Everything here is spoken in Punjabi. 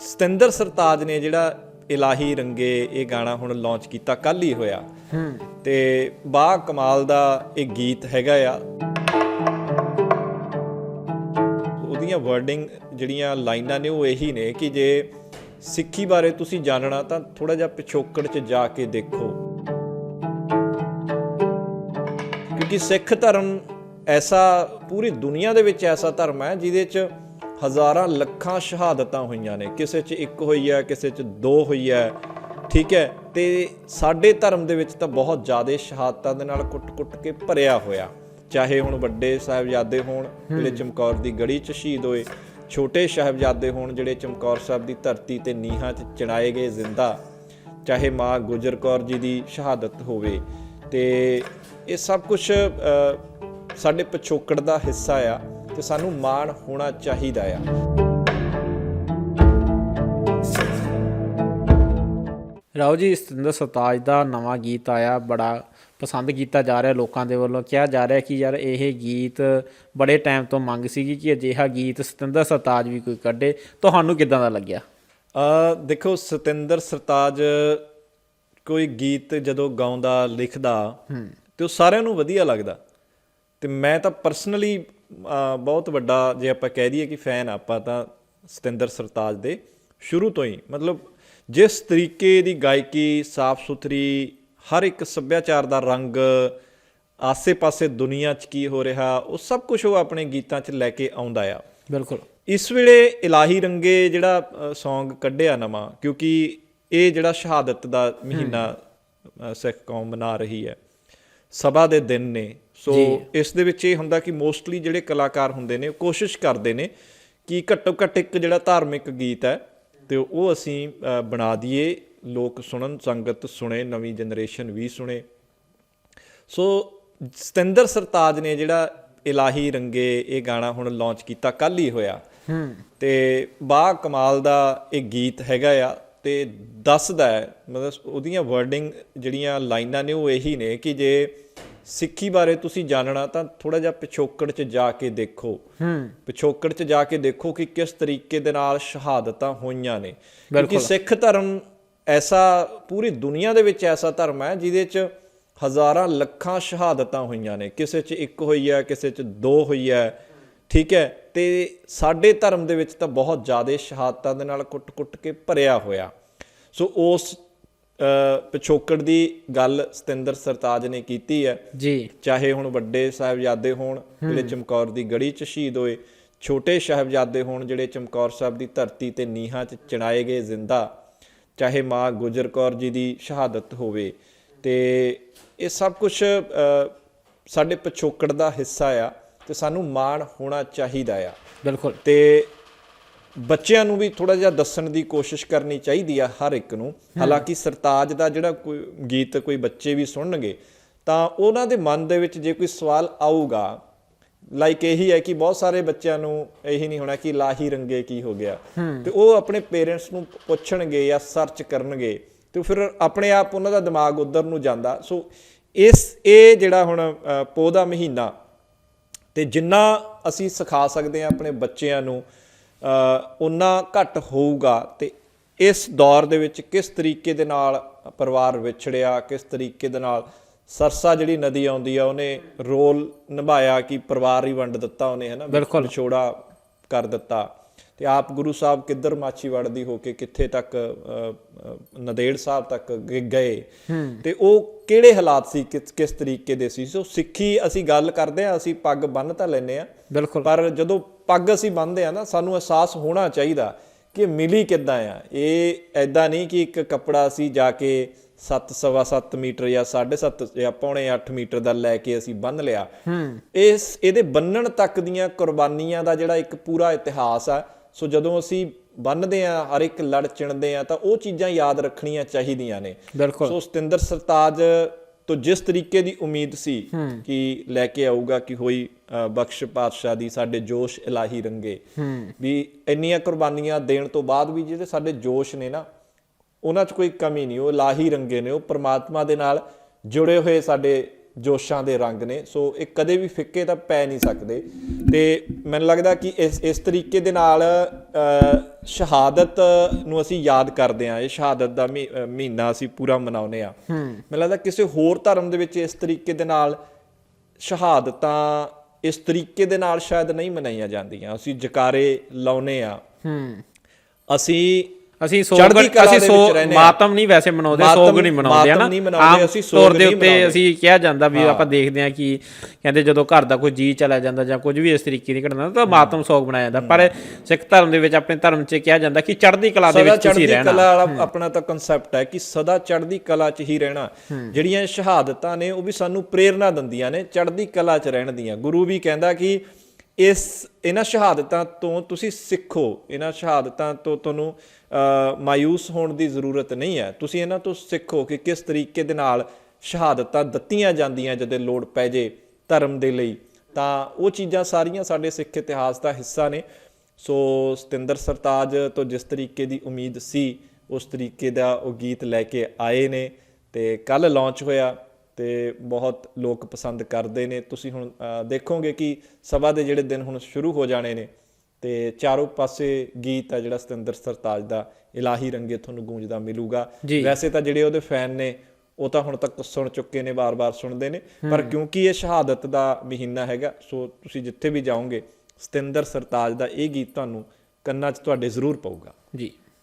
ਸਤਿੰਦਰ ਸਰਤਾਜ ਨੇ ਜਿਹੜਾ ਇਲਾਹੀ ਰੰਗੇ ਇਹ ਗਾਣਾ ਹੁਣ ਲਾਂਚ ਕੀਤਾ ਕੱਲ ਹੀ ਹੋਇਆ। ਹੂੰ। ਤੇ ਬਾ ਕਮਾਲ ਦਾ ਇਹ ਗੀਤ ਹੈਗਾ ਆ। ਉਹਦੀਆਂ ਵਰਡਿੰਗ ਜਿਹੜੀਆਂ ਲਾਈਨਾਂ ਨੇ ਉਹ ਇਹੀ ਨੇ ਕਿ ਜੇ ਸਿੱਖੀ ਬਾਰੇ ਤੁਸੀਂ ਜਾਣਨਾ ਤਾਂ ਥੋੜਾ ਜਿਹਾ ਪਿਛੋਕੜ 'ਚ ਜਾ ਕੇ ਦੇਖੋ। ਕਿਉਂਕਿ ਸਿੱਖ ਧਰਮ ਐਸਾ ਪੂਰੀ ਦੁਨੀਆ ਦੇ ਵਿੱਚ ਐਸਾ ਧਰਮ ਹੈ ਜਿਹਦੇ 'ਚ ਹਜ਼ਾਰਾਂ ਲੱਖਾਂ ਸ਼ਹਾਦਤਾਂ ਹੋਈਆਂ ਨੇ। ਕਿਸੇ 'ਚ ਇੱਕ ਹੋਈ ਹੈ ਕਿਸੇ 'ਚ ਦੋ ਹੋਈ ਹੈ। ਠੀਕ ਹੈ? ਤੇ ਸਾਡੇ ਧਰਮ ਦੇ ਵਿੱਚ ਤਾਂ ਬਹੁਤ ਜ਼ਿਆਦਾ ਸ਼ਹਾਦਤਾਂ ਦੇ ਨਾਲ ਕੁੱਟ-ਕੁੱਟ ਕੇ ਭਰਿਆ ਹੋਇਆ। ਚਾਹੇ ਹੁਣ ਵੱਡੇ ਸਾਹਿਬਜ਼ਾਦੇ ਹੋਣ ਜਿਹੜੇ ਚਮਕੌਰ ਦੀ ਗੜੀ 'ਚ ਸ਼ਹੀਦ ਹੋਏ। ਛੋਟੇ ਸਾਹਿਬਜ਼ਾਦੇ ਹੋਣ ਜਿਹੜੇ ਚਮਕੌਰ ਸਾਹਿਬ ਦੀ ਧਰਤੀ ਤੇ ਨੀਹਾਂ 'ਚ ਚਿਣਾਏ ਗਏ ਜ਼ਿੰਦਾ। ਚਾਹੇ ਮਾਂ ਗੁਜਰ ਕੌਰ ਜੀ ਦੀ ਸ਼ਹਾਦਤ ਹੋਵੇ। ਤੇ ਇਹ ਸਭ ਕੁਝ ਸਾਡੇ ਪਿਛੋਕੜ ਦਾ ਹਿੱਸਾ ਆ। ਤੇ ਸਾਨੂੰ ਮਾਣ ਹੋਣਾ ਚਾਹੀਦਾ ਆ। ਰਾਓ ਜੀ ਸਤਿੰਦਰ ਸਰਤਾਜ ਦਾ ਨਵਾਂ ਗੀਤ ਆਇਆ ਬੜਾ ਪਸੰਦ ਕੀਤਾ ਜਾ ਰਿਹਾ ਲੋਕਾਂ ਦੇ ਵੱਲੋਂ। ਕਿਹਾ ਜਾ ਰਿਹਾ ਕਿ ਯਾਰ ਇਹ ਗੀਤ ਬੜੇ ਟਾਈਮ ਤੋਂ ਮੰਗ ਸੀਗੀ ਕਿ ਅਜਿਹਾ ਗੀਤ ਸਤਿੰਦਰ ਸਰਤਾਜ ਵੀ ਕੋਈ ਕੱਢੇ। ਤੁਹਾਨੂੰ ਕਿਦਾਂ ਦਾ ਲੱਗਿਆ? ਅ ਦੇਖੋ ਸਤਿੰਦਰ ਸਰਤਾਜ ਕੋਈ ਗੀਤ ਜਦੋਂ ਗਾਉਂਦਾ ਲਿਖਦਾ ਤੇ ਉਹ ਸਾਰਿਆਂ ਨੂੰ ਵਧੀਆ ਲੱਗਦਾ। ਤੇ ਮੈਂ ਤਾਂ ਪਰਸਨਲੀ ਬਹੁਤ ਵੱਡਾ ਜੇ ਆਪਾਂ ਕਹਿ ਦਈਏ ਕਿ ਫੈਨ ਆਪਾਂ ਤਾਂ ਸਤਿੰਦਰ ਸਰਤਾਜ ਦੇ ਸ਼ੁਰੂ ਤੋਂ ਹੀ। ਮਤਲਬ ਜਿਸ ਤਰੀਕੇ ਦੀ ਗਾਇਕੀ ਸਾਫ਼ ਸੁਥਰੀ ਹਰ ਇੱਕ ਸੱਭਿਆਚਾਰ ਦਾ ਰੰਗ ਆਸੇ-ਪਾਸੇ ਦੁਨੀਆ 'ਚ ਕੀ ਹੋ ਰਿਹਾ ਉਹ ਸਭ ਕੁਝ ਉਹ ਆਪਣੇ ਗੀਤਾਂ 'ਚ ਲੈ ਕੇ ਆਉਂਦਾ ਆ। ਬਿਲਕੁਲ। ਇਸ ਵੇਲੇ ਇਲਾਹੀ ਰੰਗੇ ਜਿਹੜਾ Song ਕੱਢਿਆ ਨਵਾਂ ਕਿਉਂਕਿ ਇਹ ਜਿਹੜਾ ਸ਼ਹਾਦਤ ਦਾ ਮਹੀਨਾ ਸਿੱਖ ਕੌਮ ਮਨਾ ਰਹੀ ਹੈ। ਸਭਾ ਦੇ ਦਿਨ ਨੇ। ਸੋ ਇਸ ਦੇ ਵਿੱਚ ਇਹ ਹੁੰਦਾ ਕਿ ਮੋਸਟਲੀ ਜਿਹੜੇ ਕਲਾਕਾਰ ਹੁੰਦੇ ਨੇ ਉਹ ਕੋਸ਼ਿਸ਼ ਕਰਦੇ ਨੇ ਕਿ ਘੱਟੋ ਘੱਟ ਇੱਕ ਜਿਹੜਾ ਧਾਰਮਿਕ ਗੀਤ ਹੈ ਤੇ ਉਹ ਅਸੀਂ ਬਣਾ ਦਈਏ। ਲੋਕ ਸੁਣਨ ਸੰਗਤ ਸੁਣੇ ਨਵੀਂ ਜਨਰੇਸ਼ਨ ਵੀ ਸੁਣੇ। ਸੋ ਸਤਿੰਦਰ ਸਰਤਾਜ ਨੇ ਜਿਹੜਾ ਇਲਾਹੀ ਰੰਗੇ ਇਹ ਗਾਣਾ ਹੁਣ ਲਾਂਚ ਕੀਤਾ ਕੱਲ ਹੀ ਹੋਇਆ। ਹੂੰ। ਤੇ ਬਾ ਕਮਾਲ ਦਾ ਇਹ ਗੀਤ ਹੈਗਾ ਆ। ਤੇ ਦੱਸਦਾ ਹੈ ਮਤਲਬ ਉਹਦੀਆਂ ਵਰਡਿੰਗ ਜਿਹੜੀਆਂ ਲਾਈਨਾਂ ਨੇ ਉਹ ਇਹੀ ਨੇ ਕਿ ਜੇ ਸਿੱਖੀ ਬਾਰੇ ਤੁਸੀਂ ਜਾਣਨਾ ਤਾਂ ਥੋੜਾ ਜਿਹਾ ਪਿਛੋਕੜ 'ਚ ਜਾ ਕੇ ਦੇਖੋ। ਹੂੰ। ਪਿਛੋਕੜ 'ਚ ਜਾ ਕੇ ਦੇਖੋ ਕਿ ਕਿਸ ਤਰੀਕੇ ਦੇ ਨਾਲ ਸ਼ਹਾਦਤਾਂ ਹੋਈਆਂ ਨੇ। ਕਿਉਂਕਿ ਸਿੱਖ ਧਰਮ ਐਸਾ ਪੂਰੀ ਦੁਨੀਆ ਦੇ ਵਿੱਚ ਐਸਾ ਧਰਮ ਹੈ ਜਿਹਦੇ 'ਚ ਹਜ਼ਾਰਾਂ ਲੱਖਾਂ ਸ਼ਹਾਦਤਾਂ ਹੋਈਆਂ ਨੇ। ਕਿਸੇ 'ਚ ਇੱਕ ਹੋਈ ਹੈ ਕਿਸੇ 'ਚ ਦੋ ਹੋਈ ਹੈ। ਠੀਕ ਹੈ ਤੇ ਸਾਡੇ ਧਰਮ ਦੇ ਵਿੱਚ ਤਾਂ ਬਹੁਤ ਜ਼ਿਆਦਾ ਸ਼ਹਾਦਤਾਂ ਦੇ ਨਾਲ ਕੁੱਟ-ਕੁੱਟ ਕੇ ਭਰਿਆ ਹੋਇਆ। ਸੋ ਉਸ ਪਿਛੋਕੜ ਦੀ ਗੱਲ ਸਤਿੰਦਰ ਸਰਤਾਜ ਨੇ ਕੀਤੀ ਹੈ। ਜੀ। ਚਾਹੇ ਹੁਣ ਵੱਡੇ ਸਾਹਿਬਜ਼ਾਦੇ ਹੋਣ ਜਿਹੜੇ ਚਮਕੌਰ ਦੀ ਗੜੀ 'ਚ ਸ਼ਹੀਦ ਹੋਏ ਛੋਟੇ ਸਾਹਿਬਜ਼ਾਦੇ ਹੋਣ ਜਿਹੜੇ ਚਮਕੌਰ ਸਾਹਿਬ ਦੀ ਧਰਤੀ ਤੇ ਨੀਹਾਂ 'ਚ ਚਿਣਾਏ ਗਏ ਜ਼ਿੰਦਾ ਚਾਹੇ ਮਾਂ ਗੁਜਰ ਕੌਰ ਜੀ ਦੀ ਸ਼ਹਾਦਤ ਹੋਵੇ। ਤੇ ਇਹ ਸਭ ਕੁਝ ਸਾਡੇ ਪਿਛੋਕੜ ਦਾ ਹਿੱਸਾ ਆ। ਤੇ ਸਾਨੂੰ ਮਾਣ ਹੋਣਾ ਚਾਹੀਦਾ ਆ। ਬਿਲਕੁਲ। ਤੇ ਬੱਚਿਆਂ ਨੂੰ ਵੀ ਥੋੜਾ ਜਿਹਾ ਦੱਸਣ ਦੀ ਕੋਸ਼ਿਸ਼ ਕਰਨੀ ਚਾਹੀਦੀ ਆ ਹਰ ਇੱਕ ਨੂੰ। ਹਾਲਾਂਕਿ ਸਰਤਾਜ ਦਾ ਜਿਹੜਾ ਕੋਈ ਗੀਤ ਕੋਈ ਬੱਚੇ ਵੀ ਸੁਣਨਗੇ ਤਾਂ ਉਹਨਾਂ ਦੇ ਮਨ ਦੇ ਵਿੱਚ ਜੇ ਕੋਈ ਸਵਾਲ ਆਊਗਾ ਲਾਈਕ ਇਹੀ ਹੈ ਕਿ ਬਹੁਤ ਸਾਰੇ ਬੱਚਿਆਂ ਨੂੰ ਇਹੀ ਨਹੀਂ ਹੋਣਾ ਕਿ ਲਾਹੀ ਰੰਗੇ ਕੀ ਹੋ ਗਿਆ। ਤੇ ਉਹ ਆਪਣੇ ਪੇਰੈਂਟਸ ਨੂੰ ਪੁੱਛਣਗੇ ਜਾਂ ਸਰਚ ਕਰਨਗੇ ਤੇ ਫਿਰ ਆਪਣੇ ਆਪ ਉਹਨਾਂ ਦਾ ਦਿਮਾਗ ਉਧਰ ਨੂੰ ਜਾਂਦਾ। ਸੋ ਇਸ ਇਹ ਜਿਹੜਾ ਹੁਣ ਪੋਹ ਦਾ ਮਹੀਨਾ ਤੇ ਜਿੰਨਾ ਅਸੀਂ ਸਿਖਾ ਸਕਦੇ ਹਾਂ ਆਪਣੇ ਬੱਚਿਆਂ ਨੂੰ ਉਨਾ ਘੱਟ ਹੋਊਗਾ ਤੇ ਇਸ ਦੌਰ ਦੇ ਵਿੱਚ ਕਿਸ ਤਰੀਕੇ ਦੇ ਨਾਲ ਪਰਿਵਾਰ ਵਿਛੜਿਆ ਕਿਸ ਤਰੀਕੇ ਦੇ ਨਾਲ ਸਰਸਾ ਜਿਹੜੀ ਨਦੀ ਆਉਂਦੀ ਆ ਉਹਨੇ ਰੋਲ ਨਿਭਾਇਆ ਕਿ ਪਰਿਵਾਰ ਹੀ ਵੰਡ ਦਿੱਤਾ ਉਹਨੇ ਹੈ ਨਾ ਵਿਛੋੜਾ ਕਰ ਦਿੱਤਾ। ਤੇ ਆਪ ਗੁਰੂ ਸਾਹਿਬ ਕਿੱਧਰ ਮਾਛੀ ਵੜਦੀ ਹੋ ਕੇ ਕਿੱਥੇ ਤੱਕ ਨੰਦੇੜ ਸਾਹਿਬ ਤੱਕ ਗਏ। ਤੇ ਉਹ ਕਿਹੜੇ ਹਾਲਾਤ ਸੀ ਕਿਸ ਤਰੀਕੇ ਦੇ ਸੀ? ਸੋ ਸਿੱਖੀ ਅਸੀਂ ਗੱਲ ਕਰਦੇ ਆ ਅਸੀਂ ਪੱਗ ਬੰਨ ਤਾਂ ਲੈਨੇ ਆ ਬਿਲਕੁਲ। ਪਰ ਜਦੋਂ ਪੱਗ ਅਸੀਂ ਬੰਨਦੇ ਆ ਨਾ ਸਾਨੂੰ ਅਹਿਸਾਸ ਹੋਣਾ ਚਾਹੀਦਾ ਕਿ ਮਿਲੀ ਕਿੱਦਾਂ ਆ। ਇਹ ਐਦਾਂ ਨਹੀਂ ਕਿ ਇੱਕ ਕੱਪੜਾ ਅਸੀਂ ਜਾ ਕੇ 7 ਸਵਾ 7 ਮੀਟਰ ਜਾਂ 7.5 ਜਾਂ ਪੌਣੇ 8 ਮੀਟਰ ਦਾ ਲੈ ਕੇ ਅਸੀਂ ਬੰਨ ਲਿਆ। ਹੂੰ। ਇਸ ਇਹਦੇ ਬੰਨਣ ਤੱਕ ਦੀਆਂ ਕੁਰਬਾਨੀਆਂ ਦਾ ਜਿਹੜਾ ਇੱਕ ਪੂਰਾ ਇਤਿਹਾਸ ਆ ਸੋ ਜਦੋਂ ਅਸੀਂ ਬੰਨਦੇ ਆ ਹਰ ਇੱਕ ਲੜ ਚਿਣਦੇ ਆ ਤਾਂ ਉਹ ਚੀਜ਼ਾਂ ਯਾਦ ਰੱਖਣੀਆਂ ਚਾਹੀਦੀਆਂ ਨੇ। ਸੋ ਸਤਿੰਦਰ ਸਰਤਾਜ ਤੋਂ ਜਿਸ ਤਰੀਕੇ ਦੀ ਉਮੀਦ ਸੀ ਕਿ ਲੈ ਕੇ ਆਊਗਾ ਕਿ ਹੋਈ ਬਖਸ਼ ਪਾਤਸ਼ਾਹ ਦੀ ਸਾਡੇ ਜੋਸ਼ ਇਲਾਹੀ ਰੰਗੇ। ਵੀ ਇੰਨੀਆਂ ਕੁਰਬਾਨੀਆਂ ਦੇਣ ਤੋਂ ਬਾਅਦ ਵੀ ਜਿਹੜੇ ਸਾਡੇ ਜੋਸ਼ ਨੇ ਨਾ ਉਹਨਾਂ 'ਚ ਕੋਈ ਕਮੀ ਨਹੀਂ ਉਹ ਇਲਾਹੀ ਰੰਗੇ ਨੇ ਉਹ ਪ੍ਰਮਾਤਮਾ ਦੇ ਨਾਲ ਜੁੜੇ ਹੋਏ ਸਾਡੇ ਜੋਸ਼ਾਂ ਦੇ ਰੰਗ ਨੇ ਸੋ ਇਹ ਕਦੇ ਵੀ ਫਿੱਕੇ ਤਾਂ ਪੈ ਨਹੀਂ ਸਕਦੇ। ਤੇ ਮੈਨੂੰ ਲੱਗਦਾ ਕਿ ਇਸ ਇਸ ਤਰੀਕੇ ਦੇ ਨਾਲ ਸ਼ਹਾਦਤ ਨੂੰ ਅਸੀਂ ਯਾਦ ਕਰਦੇ ਹਾਂ। ਇਹ ਸ਼ਹਾਦਤ ਦਾ ਮਹੀਨਾ ਅਸੀਂ ਪੂਰਾ ਮਨਾਉਂਦੇ ਆ ਮੈਨੂੰ ਲੱਗਦਾ ਕਿਸੇ ਹੋਰ ਧਰਮ ਦੇ ਵਿੱਚ ਇਸ ਤਰੀਕੇ ਦੇ ਨਾਲ ਸ਼ਹਾਦਤਾਂ ਇਸ ਤਰੀਕੇ ਦੇ ਨਾਲ ਸ਼ਾਇਦ ਨਹੀਂ ਮਨਾਈਆਂ ਜਾਂਦੀਆਂ। ਅਸੀਂ ਜਕਾਰੇ ਲਾਉਨੇ ਆ ਹੂੰ। ਅਸੀਂ ਅਸੀਂ ਸੋਗ ਚੜ੍ਹਦੀ ਕਲਾ ਅਸੀਂ ਦੇ ਸੋ ਵਿੱਚ ਰਹਿੰਦੇ ਹਾਂ। ਮਾਤਮ ਨਹੀਂ ਵੈਸੇ ਮਨਾਉਂਦੇ ਸੋਗ ਨਹੀਂ ਮਨਾਉਂਦੇ ਹਨਾ? ਆਮ ਸੋਗ ਤੌਰ ਦੇ ਉੱਤੇ। ਅਸੀਂ ਕਿਹਾ ਜਾਂਦਾ ਵੀ ਆਪਾਂ ਦੇਖਦੇ ਹਾਂ ਕਿ ਕਹਿੰਦੇ ਜਦੋਂ ਘਰ ਦਾ ਕੋਈ ਜੀ ਚਲਾ ਜਾਂਦਾ ਜਾਂ ਕੁਝ ਵੀ ਇਸ ਤਰੀਕੇ ਦੀ ਘਟਨਾ ਤਾਂ ਮਾਤਮ ਸੋਗ ਬਣਾਇਆ ਜਾਂਦਾ। ਪਰ ਸਿੱਖ ਧਰਮ ਦੇ ਵਿੱਚ ਆਪਣੇ ਧਰਮ 'ਚ ਕਿਹਾ ਜਾਂਦਾ ਕਿ ਚੜ੍ਹਦੀ ਕਲਾ ਦੇ ਵਿੱਚ ਤੁਸੀਂ ਚੜ੍ਹਦੀ ਰਹਿਣਾ। ਕਲਾ ਵਾਲਾ ਆਪਣਾ ਤਾਂ ਕਨਸੈਪਟ ਹੈ ਕਿ ਸਦਾ ਚੜ੍ਹਦੀ ਕਲਾ 'ਚ ਹੀ ਰਹਿਣਾ। ਜਿਹੜੀਆਂ ਸ਼ਹਾਦਤਾਂ ਨੇ ਉਹ ਵੀ ਸਾਨੂੰ ਪ੍ਰੇਰਣਾ ਦਿੰਦੀਆਂ ਨੇ ਚੜ੍ਹਦੀ ਕਲਾ 'ਚ ਰਹਿਣ ਦੀਆਂ। ਗੁਰੂ ਵੀ ਕਹਿੰਦਾ ਕਿ ਇਸ ਇਹਨਾਂ ਸ਼ਹਾਦਤਾਂ ਤੋਂ ਤੁਸੀਂ ਸਿੱਖੋ। ਇਹਨਾਂ ਸ਼ਹਾਦਤਾਂ ਤੋਂ ਤੁਹਾਨੂੰ ਅ, ਮਾਯੂਸ ਹੋਣ ਦੀ ਜ਼ਰੂਰਤ ਨਹੀਂ ਹੈ। ਤੁਸੀਂ ਇਹਨਾਂ ਤੋਂ ਸਿੱਖੋ ਕਿ ਕਿਸ ਤਰੀਕੇ ਦੇ ਨਾਲ ਸ਼ਹਾਦਤਾਂ ਦਿੱਤੀਆਂ ਜਾਂਦੀਆਂ ਜਦੋਂ ਲੋੜ ਪੈ ਜੇ ਧਰਮ ਦੇ ਲਈ। ਤਾਂ ਉਹ ਚੀਜ਼ਾਂ ਸਾਰੀਆਂ ਸਾਡੇ ਸਿੱਖ ਇਤਿਹਾਸ ਦਾ ਹਿੱਸਾ ਨੇ। ਸੋ ਸਤਿੰਦਰ ਸਰਤਾਜ ਤੋਂ ਜਿਸ ਤਰੀਕੇ ਦੀ ਉਮੀਦ ਸੀ ਉਸ ਤਰੀਕੇ ਦਾ ਉਹ ਗੀਤ ਲੈ ਕੇ ਆਏ ਨੇ ਤੇ ਕੱਲ ਲਾਂਚ ਹੋਇਆ। ਤੇ ਬਹੁਤ ਲੋਕ ਪਸੰਦ ਕਰਦੇ ਨੇ। ਤੁਸੀਂ ਹੁਣ ਦੇਖੋਗੇ ਕਿ ਸਭਾ ਦੇ ਜਿਹੜੇ ਦਿਨ ਹੁਣ ਸ਼ੁਰੂ ਹੋ ਜਾਣੇ ਨੇ ਤੇ ਚਾਰੋਂ ਪਾਸੇ ਗੀਤ ਆ ਜਿਹੜਾ ਸਤਿੰਦਰ ਸਰਤਾਜ ਦਾ ਇਲਾਹੀ ਰੰਗੇ ਤੁਹਾਨੂੰ ਗੂੰਜਦਾ ਮਿਲੂਗਾ। ਵੈਸੇ ਤਾਂ ਜਿਹੜੇ ਉਹਦੇ ਫੈਨ ਨੇ ਉਹ ਤਾਂ ਹੁਣ ਤੱਕ ਸੁਣ ਚੁੱਕੇ ਨੇ ਵਾਰ-ਵਾਰ ਸੁਣਦੇ ਨੇ। ਪਰ ਕਿਉਂਕਿ ਇਹ ਸ਼ਹਾਦਤ ਦਾ ਮਹੀਨਾ ਹੈਗਾ ਸੋ ਤੁਸੀਂ ਜਿੱਥੇ ਵੀ ਜਾਓਗੇ ਸਤਿੰਦਰ ਸਰਤਾਜ ਦਾ ਇਹ ਗੀਤ ਤੁਹਾਨੂੰ ਕੰਨਾਂ 'ਚ ਤੁਹਾਡੇ ਜ਼ਰੂਰ ਪਊਗਾ। ਜੀ।